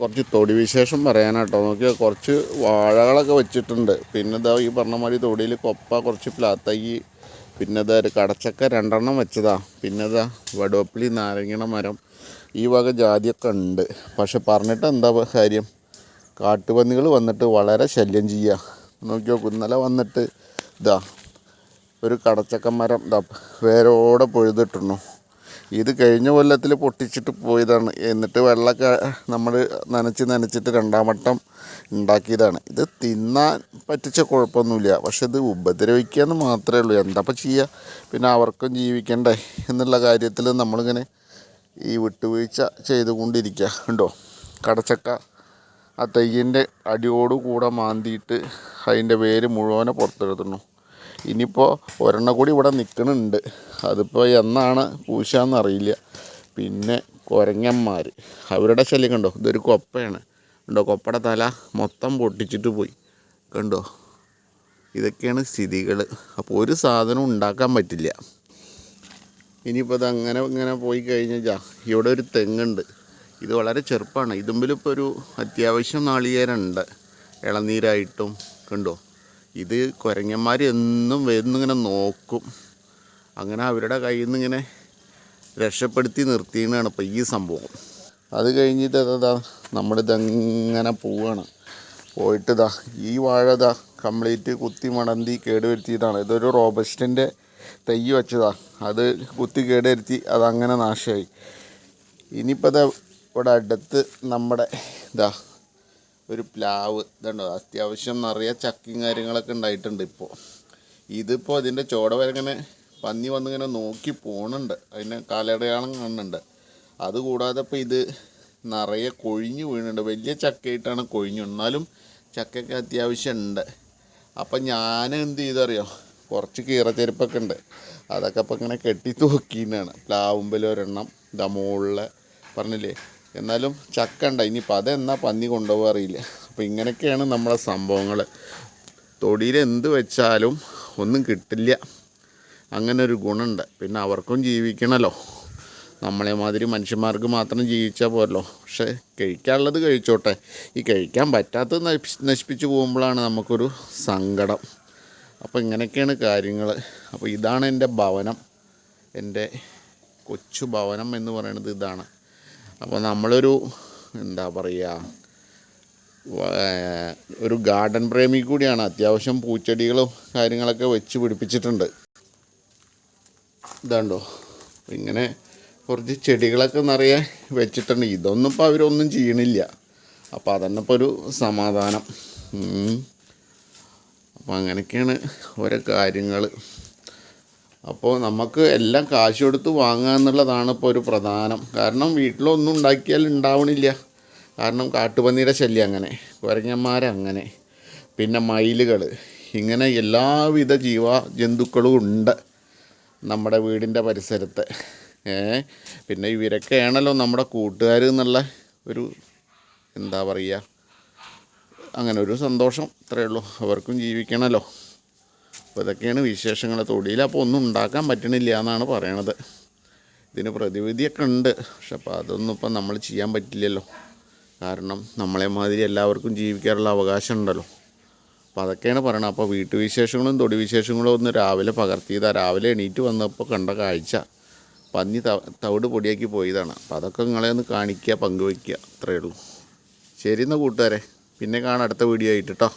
കുറച്ച് തൊടി വിശേഷം പറയാനാട്ടോ. നോക്കിയാൽ കുറച്ച് വാഴകളൊക്കെ വെച്ചിട്ടുണ്ട്. പിന്നെ ഇതാ ഈ പറഞ്ഞ മാതിരി തൊടിയിൽ കൊപ്പ കുറച്ച് പ്ലാത്തയ്യ് പിന്നെ ഇതാ ഒരു കടച്ചക്ക രണ്ടെണ്ണം വെച്ചതാ. പിന്നെ ഇതാ വടുവപ്പിളി നാരങ്ങണ മരം ഈ വക ജാതിയൊക്കെ ഉണ്ട്. പക്ഷെ പറഞ്ഞിട്ട് എന്താ കാര്യം? കാട്ടുപന്നികൾ വന്നിട്ട് വളരെ ശല്യം ചെയ്യുക നോക്കിയോ ഇന്നലെ വന്നിട്ട് ഇതാ ഒരു കടച്ചക്ക മരം ഇതാ വേരോടെ പൊഴുതിട്ടിരുന്നു ഇത് കഴിഞ്ഞ കൊല്ലത്തിൽ പൊട്ടിച്ചിട്ട് പോയതാണ്. എന്നിട്ട് വെള്ളമൊക്കെ നമ്മൾ നനച്ച് നനച്ചിട്ട് രണ്ടാം വട്ടം ഉണ്ടാക്കിയതാണ്. ഇത് തിന്നാൻ പറ്റിച്ച കുഴപ്പമൊന്നുമില്ല. പക്ഷെ ഇത് ഉപദ്രവിക്കുക എന്ന് മാത്രമേ ഉള്ളൂ. എന്താപ്പം ചെയ്യുക? പിന്നെ അവർക്കും ജീവിക്കണ്ടേ എന്നുള്ള കാര്യത്തിൽ നമ്മളിങ്ങനെ ഈ വിട്ടുവീഴ്ച ചെയ്തുകൊണ്ടിരിക്കുക. ഉണ്ടോ കടച്ചക്ക ആ തയ്യന്റെ അടിയോട് കൂടെ മാന്തിയിട്ട് അതിന്റെ വേര് മുഴുവനെ പുറത്തെടുത്തുന്നു ഇനിയിപ്പോൾ ഒരെണ്ണം കൂടി ഇവിടെ നിൽക്കുന്നുണ്ട് അതിപ്പോൾ എന്നാണ് പൂശാന്ന് അറിയില്ല. പിന്നെ കുരങ്ങന്മാർ അവരുടെ ശല്യം കണ്ടോ? ഇതൊരു കൊപ്പയാണ്. കണ്ടോ? കൊപ്പയുടെ തല മൊത്തം പൊട്ടിച്ചിട്ട് പോയി. കണ്ടോ? ഇതൊക്കെയാണ് സ്ഥിതികൾ അപ്പോൾ ഒരു സാധനം ഉണ്ടാക്കാൻ പറ്റില്ല. ഇനിയിപ്പോൾ അത് അങ്ങനെ ഇങ്ങനെ പോയി കഴിഞ്ഞാൽ ഇവിടെ ഒരു തെങ്ങുണ്ട്. ഇത് വളരെ ചെറുപ്പമാണ് ഇതുമ്പിലിപ്പോൾ ഒരു അത്യാവശ്യം നാളികേരമുണ്ട് ഇളനീരായിട്ടും. കണ്ടോ? ഇത് കുരങ്ങന്മാർ എന്നും വരുന്നിങ്ങനെ നോക്കും. അങ്ങനെ അവരുടെ കയ്യിൽ നിന്ന് ഇങ്ങനെ രക്ഷപ്പെടുത്തി നിർത്തിയാണ് ഇപ്പോൾ ഈ സംഭവം. അത് കഴിഞ്ഞിട്ട് അതാ നമ്മളിതെങ്ങനെ പോവുകയാണ് പോയിട്ട് ഇതാ ഈ വാഴ ഇതാ കംപ്ലീറ്റ് കുത്തി മടന്തി കേടുവരുത്തിയതാണ്. ഇതൊരു റോബസ്റ്റിന്റെ തൈ വെച്ചതാ. അത് കുത്തി കേടുവരുത്തി അതങ്ങനെ നാശമായി. ഇനിയിപ്പോൾ ഇതാ ഇവിടെ അടുത്ത് നമ്മുടെ ഇതാ ഒരു പ്ലാവ് ഇതുണ്ടോ? അത്യാവശ്യം നിറയെ ചക്കയും കാര്യങ്ങളൊക്കെ ഉണ്ടായിട്ടുണ്ട് ഇപ്പോൾ ഇതിപ്പോൾ ഇതിന്റെ ചോട വരെ ഇങ്ങനെ പന്നി വന്നിങ്ങനെ നോക്കി പോണുണ്ട്. അതിന് കാലടയാളം കാണുന്നുണ്ട്. അതുകൂടാതെ ഇപ്പോൾ ഇത് നിറയെ കൊഴിഞ്ഞു വീണുണ്ട്. വലിയ ചക്കയായിട്ടാണ് കൊഴിഞ്ഞു. എന്നാലും ചക്കയൊക്കെ അത്യാവശ്യം ഉണ്ട്. അപ്പം ഞാൻ എന്ത് ചെയ്തറിയോ കുറച്ച് കീറച്ചെരുപ്പൊക്കെ ഉണ്ട്. അതൊക്കെ അപ്പം ഇങ്ങനെ കെട്ടി തൂക്കിയിട്ടാണ്. പ്ലാവുമ്പലൊരെണ്ണം ദമോളിലെ പറഞ്ഞില്ലേ? എന്നാലും ചക്ക ഉണ്ട് ഇനിയിപ്പോൾ അതെന്നാ പന്നി കൊണ്ടുപോകാൻ അറിയില്ല. അപ്പോൾ ഇങ്ങനെയൊക്കെയാണ് നമ്മളെ സംഭവങ്ങൾ തൊടിയിൽ എന്ത് വെച്ചാലും ഒന്നും കിട്ടില്ല. അങ്ങനെ ഒരു ഗുണമുണ്ട് പിന്നെ അവർക്കും ജീവിക്കണമല്ലോ നമ്മളെ മാതിരി മനുഷ്യന്മാർക്ക് മാത്രം ജീവിച്ചാൽ പോരല്ലോ. പക്ഷേ കഴിക്കാനുള്ളത് കഴിച്ചോട്ടെ. ഈ കഴിക്കാൻ പറ്റാത്തത് നശിപ്പി- നശിപ്പിച്ച് പോകുമ്പോഴാണ് നമുക്കൊരു സങ്കടം. അപ്പോൾ ഇങ്ങനെയൊക്കെയാണ് കാര്യങ്ങൾ അപ്പോൾ ഇതാണ് എന്റെ ഭവനം. എന്റെ കൊച്ചു ഭവനം എന്ന് പറയുന്നത് ഇതാണ്. അപ്പോൾ നമ്മളൊരു എന്താ പറയുക ഒരു ഗാർഡൻ പ്രേമി കൂടിയാണ്. അത്യാവശ്യം പൂച്ചെടികളും കാര്യങ്ങളൊക്കെ വെച്ച് പിടിപ്പിച്ചിട്ടുണ്ട്. ഇതാണ്ടോ? ഇങ്ങനെ കുറച്ച് ചെടികളൊക്കെ നിറയെ വെച്ചിട്ടുണ്ട്. ഇതൊന്നും ഇപ്പോൾ അവരൊന്നും ചെയ്യണില്ല. അപ്പോൾ അതന്നെ ഇപ്പോൾ ഒരു സമാധാനം. അപ്പോൾ അങ്ങനെയൊക്കെയാണ് ഓരോ കാര്യങ്ങൾ അപ്പോൾ നമുക്ക് എല്ലാം കാശ് കൊടുത്ത് വാങ്ങുക എന്നുള്ളതാണ് ഇപ്പോൾ ഒരു പ്രധാനം. കാരണം വീട്ടിലൊന്നും ഉണ്ടാക്കിയാൽ ഉണ്ടാവണില്ല. കാരണം കാട്ടുപന്നിയുടെ ശല്യം അങ്ങനെ കുരങ്ങന്മാരങ്ങനെ പിന്നെ മയിലുകൾ ഇങ്ങനെ എല്ലാവിധ ജീവ ജന്തുക്കളും ഉണ്ട് നമ്മുടെ വീടിന്റെ പരിസരത്ത്. പിന്നെ ഇവരൊക്കെയാണല്ലോ നമ്മുടെ കൂട്ടുകാർ എന്നുള്ള ഒരു എന്താ പറയുക അങ്ങനെ ഒരു സന്തോഷം ഇത്രയേ ഉള്ളൂ. അവർക്കും ജീവിക്കണമല്ലോ അപ്പോൾ ഇതൊക്കെയാണ് വിശേഷങ്ങൾ തൊടിയിൽ. അപ്പോൾ ഒന്നും ഉണ്ടാക്കാൻ പറ്റണില്ല എന്നാണ് പറയണത്. ഇതിന് പ്രതിവിധിയൊക്കെ ഉണ്ട്. പക്ഷെ അപ്പോൾ അതൊന്നും ഇപ്പം നമ്മൾ ചെയ്യാൻ പറ്റില്ലല്ലോ. കാരണം നമ്മളെ മാതിരി എല്ലാവർക്കും ജീവിക്കാനുള്ള അവകാശം ഉണ്ടല്ലോ. അപ്പോൾ അതൊക്കെയാണ് പറയണത്. അപ്പോൾ വീട്ടുവിശേഷങ്ങളും തൊടി വിശേഷങ്ങളും ഒന്ന് രാവിലെ പകർത്തിയതാണ് രാവിലെ എണീറ്റ് വന്നപ്പോൾ കണ്ട കാഴ്ച. പന്നി തവിട് പൊടിയാക്കി പോയതാണ്. അപ്പോൾ അതൊക്കെ നിങ്ങളെ ഒന്ന് കാണിക്കുക പങ്കുവയ്ക്കുക. അത്രയേ ഉള്ളൂ. ശരി എന്നാൽ കൂട്ടുകാരെ. പിന്നെ കാണാം അടുത്ത വീഡിയോ ആയിട്ട് കേട്ടോ